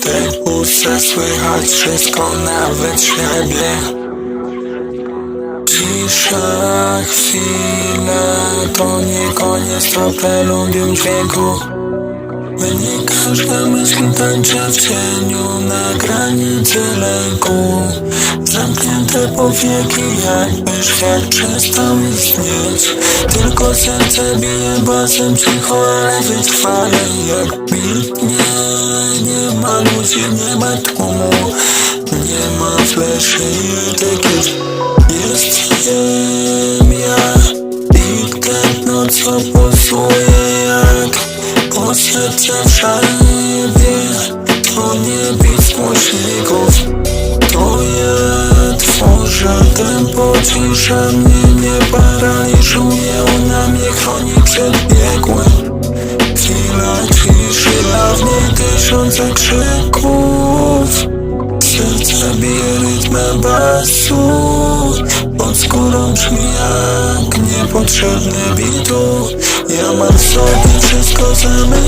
Tej puszce słychać wszystko, nawet siebie Cisza, chwilę, to nie koniec, to preludium dźwięku. By nie każda myśl tańczy w cieniu na granicy lęku Powieki jakby świat przestał istnieć Tylko serce bije basem cicho, ale wytrwale jak bit Nie, ma ludzi, nie ma tłumu Nie ma fleszy i etykiet Jest ziemia i tętno co pulsuje jak po serce wszędzie To nie bić głośników Cisza mnie nie paraliżuje Ona mnie chroni przed biegłym Chwila ciszy, a w niej tysiące krzyków. Serce bije rytmem basu Pod skórą brzmi jak niepotrzebny bitu Ja mam w sobie wszystko, zamykam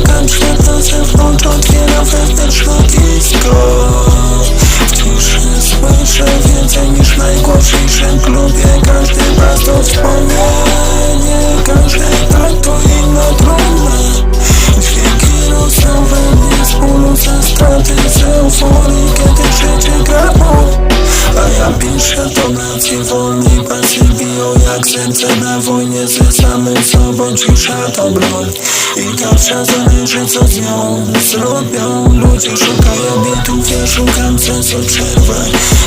euforii Kiedy życie gra A ja piszę tonacji wolni Pasy biją jak serce na wojnie Ze samym sobą cisza to broń I zawsze zależy co z nią zrobią Ludzie szukają bitów, ja szukam sensu przerwy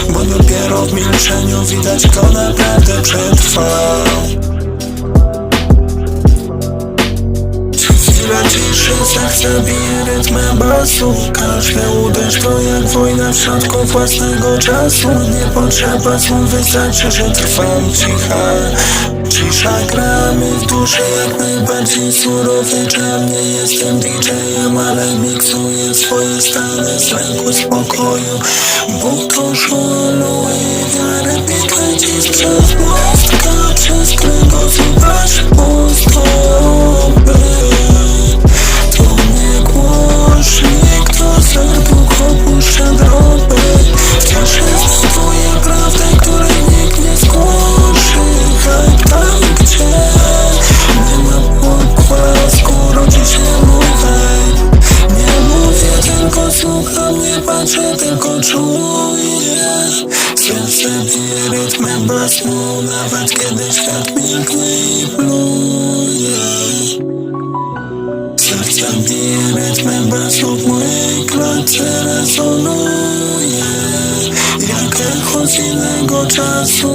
Bo dopiero w milczeniu widać kto naprawdę przetrwał Chwila ciszy, serce bije rytmem basu. Każdy uderz to jak wojna w środku własnego czasu. Nie potrzeba słów, wystarczy, że trwam cicha. Cisza gramy w duszy jak najbardziej surowy. Czar Nie jestem DJ-em, ale miksuję swoje stany z lęku spokoju. Bóg to i wiarę piękne ci przez mostka Przez kręgosłup tylko czuję Serce bije rytmem basu, nawet kiedy świat milknie i pluje Serce bije rytmem basu w mojej klatce rezonuje Jak echo z innego czasu